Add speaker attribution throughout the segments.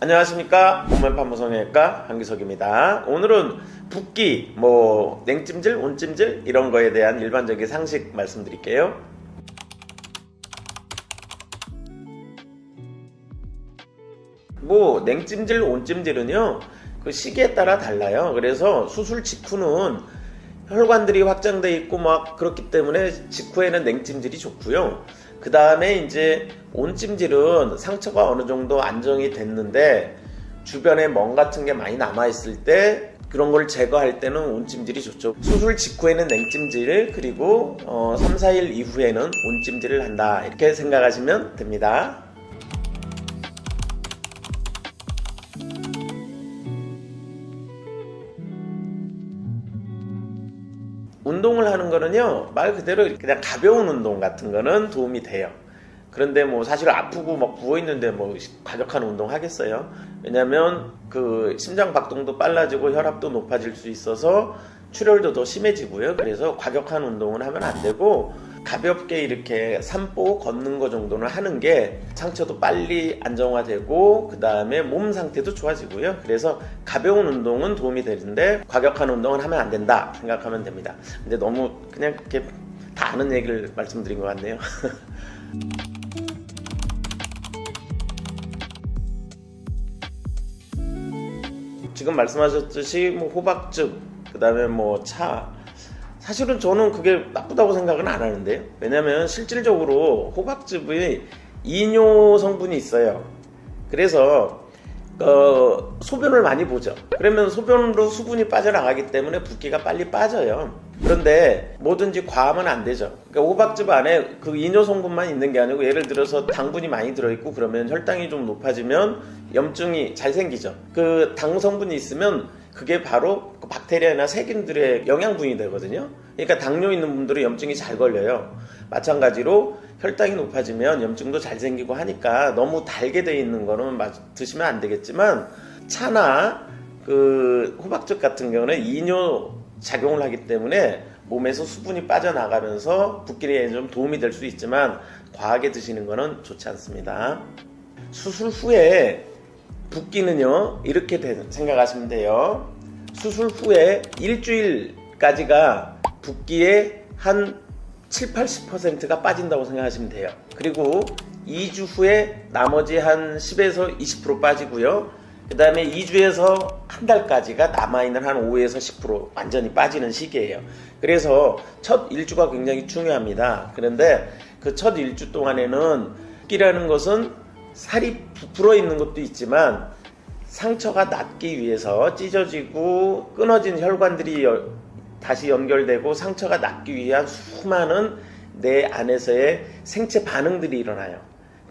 Speaker 1: 안녕하십니까? 몸매판 무성형외과 한기석입니다. 오늘은 붓기, 뭐 냉찜질, 온찜질 이런 거에 대한 일반적인 상식 말씀드릴게요. 뭐 냉찜질, 온찜질은요 그 시기에 따라 달라요. 그래서 수술 직후는 혈관들이 확장돼 있고 막 그렇기 때문에 직후에는 냉찜질이 좋고요. 그 다음에 이제 온찜질은 상처가 어느 정도 안정이 됐는데 주변에 멍 같은 게 많이 남아 있을 때 그런 걸 제거할 때는 온찜질이 좋죠. 수술 직후에는 냉찜질 그리고 어, 3, 4일 이후에는 온찜질을 한다 이렇게 생각하시면 됩니다. 운동을 하는 거는요 말 그대로 그냥 가벼운 운동 같은 거는 도움이 돼요. 그런데 뭐 사실 아프고 막 부어 있는데 뭐 과격한 운동 하겠어요? 왜냐면 그 심장 박동도 빨라지고 혈압도 높아질 수 있어서 출혈도 더 심해지고요. 그래서 과격한 운동은 하면 안 되고 가볍게 이렇게 산보 걷는 거 정도는 하는 게 상처도 빨리 안정화되고 그 다음에 몸 상태도 좋아지고요. 그래서 가벼운 운동은 도움이 되는데 과격한 운동은 하면 안 된다 생각하면 됩니다. 근데 너무 그냥 이렇게 다 아는 얘기를 말씀드린 것 같네요. 지금 말씀하셨듯이 뭐 호박즙 그 다음에 뭐 차 사실은 저는 그게 나쁘다고 생각은 안 하는데요. 왜냐면 실질적으로 호박즙이 이뇨 성분이 있어요. 그래서 어, 소변을 많이 보죠. 그러면 소변으로 수분이 빠져나가기 때문에 붓기가 빨리 빠져요. 그런데 뭐든지 과하면 안 되죠. 그러니까 호박즙 안에 그 이뇨 성분만 있는 게 아니고 예를 들어서 당분이 많이 들어있고 그러면 혈당이 좀 높아지면 염증이 잘 생기죠. 그 당 성분이 있으면 그게 바로 그 박테리아나 세균들의 영양분이 되거든요. 그러니까 당뇨 있는 분들은 염증이 잘 걸려요. 마찬가지로 혈당이 높아지면 염증도 잘 생기고 하니까 너무 달게 돼 있는 거는 드시면 안 되겠지만 차나 그 호박즙 같은 경우는 이뇨 작용을 하기 때문에 몸에서 수분이 빠져나가면서 붓기에 좀 도움이 될 수 있지만 과하게 드시는 거는 좋지 않습니다. 수술 후에 붓기는요 이렇게 생각하시면 돼요. 수술 후에 일주일까지가 붓기의 한 7, 80%가 빠진다고 생각하시면 돼요. 그리고 2주 후에 나머지 한 10에서 20% 빠지고요. 그 다음에 2주에서 한 달까지가 남아있는 한 5에서 10% 완전히 빠지는 시기예요. 그래서 첫 일주가 굉장히 중요합니다. 그런데 그첫 일주 동안에는 붓기라는 것은 살이 부풀어 있는 것도 있지만 상처가 낫기 위해서 찢어지고 끊어진 혈관들이 여, 다시 연결되고 상처가 낫기 위한 수많은 내 안에서의 생체 반응들이 일어나요.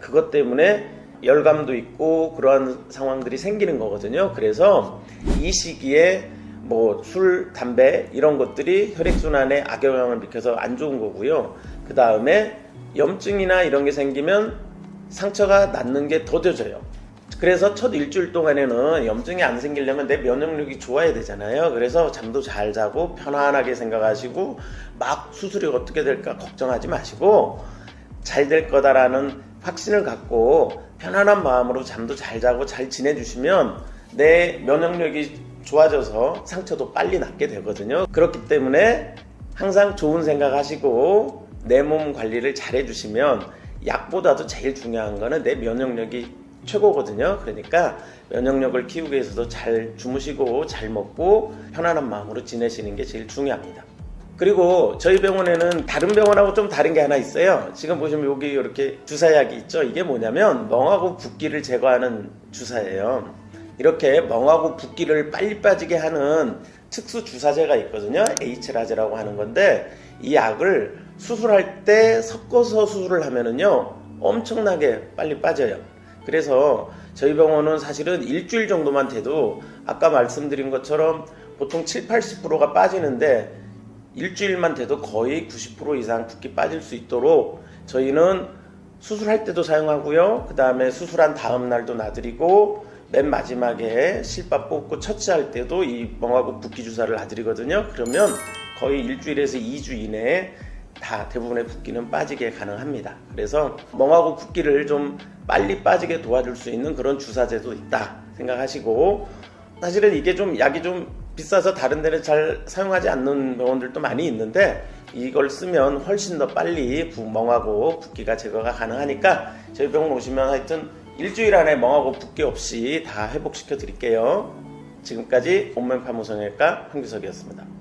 Speaker 1: 그것 때문에 열감도 있고 그러한 상황들이 생기는 거거든요. 그래서 이 시기에 뭐 술, 담배 이런 것들이 혈액순환에 악영향을 미쳐서 안 좋은 거고요. 그 다음에 염증이나 이런 게 생기면 상처가 낫는 게 더뎌져요. 그래서 첫 일주일 동안에는 염증이 안 생기려면 내 면역력이 좋아야 되잖아요. 그래서 잠도 잘 자고 편안하게 생각하시고 막 수술이 어떻게 될까 걱정하지 마시고 잘 될 거다라는 확신을 갖고 편안한 마음으로 잠도 잘 자고 잘 지내주시면 내 면역력이 좋아져서 상처도 빨리 낫게 되거든요. 그렇기 때문에 항상 좋은 생각하시고 내 몸 관리를 잘 해주시면 약보다도 제일 중요한 거는 내 면역력이 최고거든요. 그러니까 면역력을 키우기 위해서도 잘 주무시고 잘 먹고 편안한 마음으로 지내시는 게 제일 중요합니다. 그리고 저희 병원에는 다른 병원하고 좀 다른 게 하나 있어요. 지금 보시면 여기 이렇게 주사약이 있죠. 이게 뭐냐면 멍하고 붓기를 제거하는 주사예요. 이렇게 멍하고 붓기를 빨리 빠지게 하는 특수 주사제가 있거든요. H라제라고 하는 건데 이 약을 수술할 때 섞어서 수술을 하면은요 엄청나게 빨리 빠져요. 그래서 저희 병원은 사실은 일주일 정도만 돼도 아까 말씀드린 것처럼 보통 7, 80%가 빠지는데 일주일만 돼도 거의 90% 이상 붓기 빠질 수 있도록 저희는 수술할 때도 사용하고요. 그 다음에 수술한 다음 날도 놔드리고 맨 마지막에 실밥 뽑고 처치할 때도 이 멍하고 붓기 주사를 놔드리거든요. 그러면 거의 일주일에서 2주 이내에 다 대부분의 붓기는 빠지게 가능합니다. 그래서 멍하고 붓기를 좀 빨리 빠지게 도와줄 수 있는 그런 주사제도 있다 생각하시고 사실은 이게 좀 약이 좀 비싸서 다른 데는 잘 사용하지 않는 병원들도 많이 있는데 이걸 쓰면 훨씬 더 빨리 부- 멍하고 붓기가 제거가 가능하니까 저희 병원 오시면 하여튼 일주일 안에 멍하고 붓기 없이 다 회복시켜 드릴게요. 지금까지 온면 파무성형외과 황규석이었습니다.